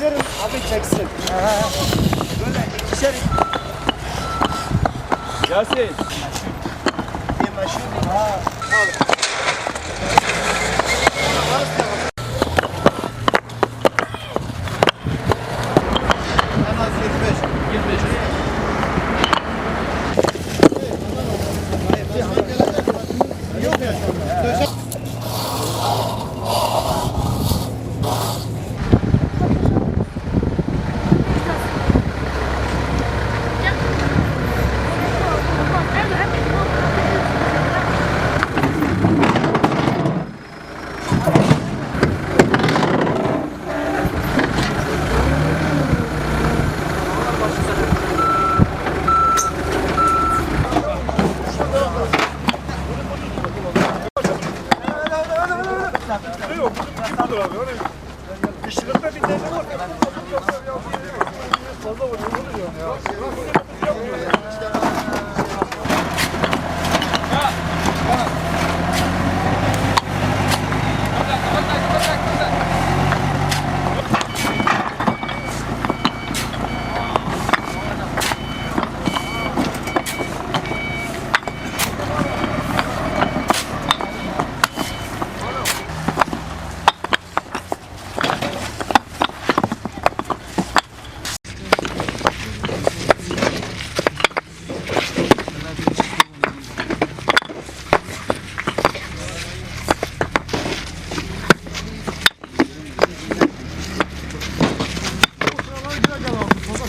verin abi çeksin. Böyle ikişer. Yasin. Bir maşin. Ha. Al. Yeah. Yok. Budur abi. Öyle yok. İşçilikte bir tane var. Fazla var. Ne oluyor ya?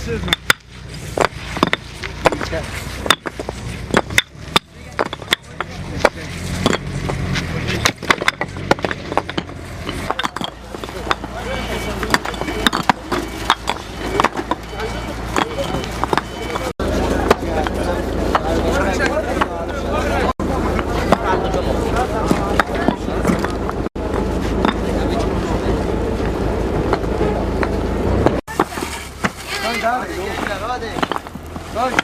vocês, mano. Hadi. Hadi.